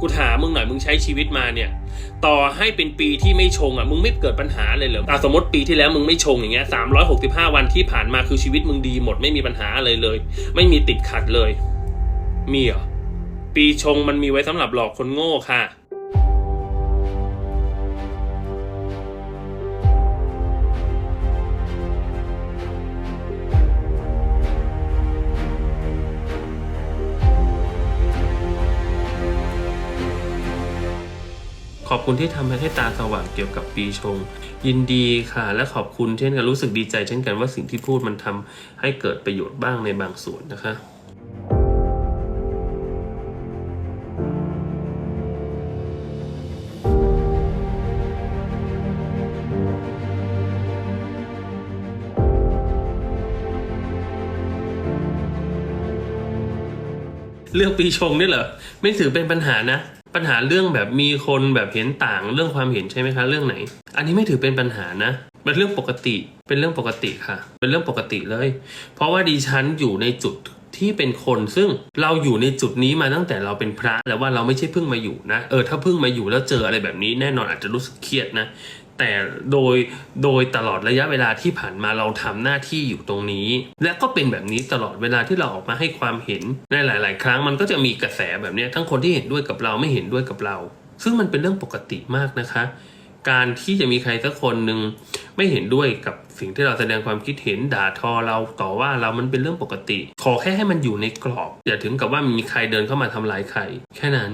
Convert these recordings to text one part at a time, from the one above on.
กูถามมึงหน่อยมึงใช้ชีวิตมาเนี่ย ต่อให้เป็นปีที่ไม่ชงอะมึงไม่เกิดปัญหาเลยเหรออะสมมติปีที่แล้วมึงไม่ชงอย่างเงี้ยสามร้อยหกสิบห้าวันที่ผ่านมาคือชีวิตมึงดีหมดไม่มีปัญหาอะไรเลย ไม่มีติดขัดเลย มีเหรอปีชงมันมีไว้สำหรับหลอกคนโง่ค่ะ ขอบคุณที่ทำให้ตาสว่างเกี่ยวกับปีชง ยินดีค่ะ และขอบคุณเช่นกันรู้สึกดีใจ เช่นกันว่าสิ่งที่พูดมันทำให้เกิดประโยชน์บ้างในบางส่วนนะคะเรื่องปีชงนี่เหรอไม่ถือเป็นปัญหานะ ปัญหาเรื่องแบบมีคนแบบเห็นต่างเรื่องความเห็นใช่ไหมคะ เรื่องไหน อันนี้ไม่ถือเป็นปัญหานะเป็นเรื่องปกติ เป็นเรื่องปกติค่ะ เป็นเรื่องปกติเลย เพราะว่าดิฉันอยู่ในจุดที่เป็นคนซึ่งเราอยู่ในจุดนี้มาตั้งแต่เราเป็นพระแล้วว่าเราไม่ใช่เพิ่งมาอยู่นะเออถ้าเพิ่งมาอยู่แล้วเจออะไรแบบนี้แน่นอนอาจจะรู้สึกเครียดนะ แต่โดยโดยตลอดระยะเวลาที่ผ่านมาเราทำหน้าที่อยู่ตรงนี้ และก็เป็นแบบนี้ตลอดเวลาที่เราออกมาให้ความเห็นในหลาย ๆ ครั้งมันก็จะมีกระแสแบบนี้ทั้งคนที่เห็นด้วยกับเราไม่เห็นด้วยกับเรา ซึ่งมันเป็นเรื่องปกติมากนะคะ การที่จะมีใครสักคนหนึ่งไม่เห็นด้วยกับสิ่งที่เราแสดงความคิดเห็นด่าทอเราต่อว่าเรามันเป็นเรื่องปกติ ขอแค่ให้มันอยู่ในกรอบ อย่าถึงกับว่ามีใครเดินเข้ามาทำลายใคร แค่นั้น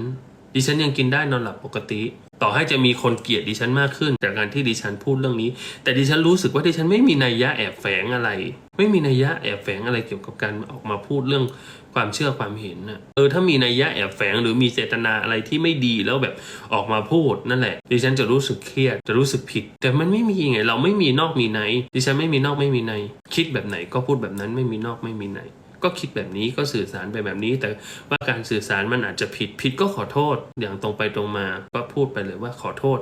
ดิฉันยังกินได้นอนหลับปกติ ต่อให้จะมีคนเกลียดดิฉันมากขึ้น จากการที่ดิฉันพูดเรื่องนี้ แต่ดิฉันรู้สึกว่าดิฉันไม่มีนัยยะแอบแฝงอะไร ไม่มีนัยยะแอบแฝงอะไรเกี่ยวกับการออกมาพูดเรื่องความเชื่อความเห็นนะเออถ้ามีนัยยะแอบแฝงหรือมีเจตนาอะไรที่ไม่ดีแล้วแบบออกมาพูดนั่นแหละ ดิฉันจะรู้สึกเครียดจะรู้สึกผิด แต่มันไม่มีไงเราไม่มีนอกมีในดิฉันไม่มีนอกไม่มีในคิดแบบไหนก็พูดแบบนั้นไม่มีนอกไม่มีใน ก็คิดแบบนี้ก็สื่อสารไปแบบนี้ แต่ว่าการสื่อสารมันอาจจะผิดผิดก็ขอโทษอย่างตรงไปตรงมาก็พูดไปเลยว่าขอโทษ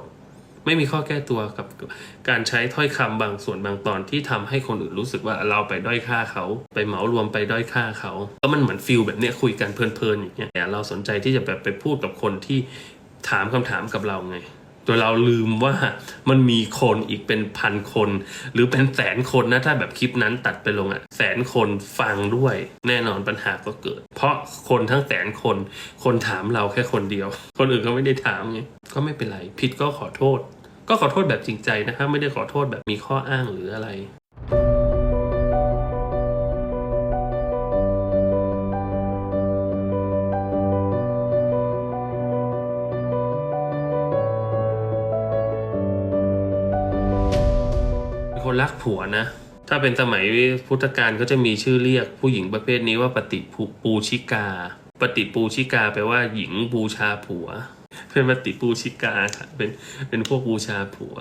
ไม่มีข้อแก้ตัวกับการใช้ถ้อยคำบางส่วนบางตอนที่ทำให้คนอื่นรู้สึกว่าเราไปด้อยค่าเขา ไปเหมารวมไปด้อยค่าเขาก็มันเหมือนฟิลแบบเนี้ยคุยกันเพลินๆอย่างเงี้ยแต่เราสนใจที่จะแบบไปพูดกับคนที่ถามคำถามกับเราไง ตัวเราลืมว่ามันมีคนอีกเป็นพันคน หรือเป็นแสนคนนะถ้าแบบคลิปนั้นตัดไปลงอะแสนคนฟังด้วย แน่นอนปัญหาก็เกิด เพราะคนทั้งแสนคน คนถามเราแค่คนเดียว คนอื่นก็ไม่ได้ถามไงก็ไม่เป็นไร ผิดก็ขอโทษ ก็ขอโทษแบบจริงใจนะครับไม่ได้ขอโทษแบบมีข้ออ้างหรืออะไร คนรักผัวนะ ถ้าเป็นสมัยพุทธกาลก็จะมีชื่อเรียกผู้หญิงประเภทนี้ว่าปฏิปูปูชิกา ปฏิปูชิกาแปลว่าหญิงบูชาผัว เป็นปฏิปูชิกาค่ะเป็นเป็นพวกบูชาผัว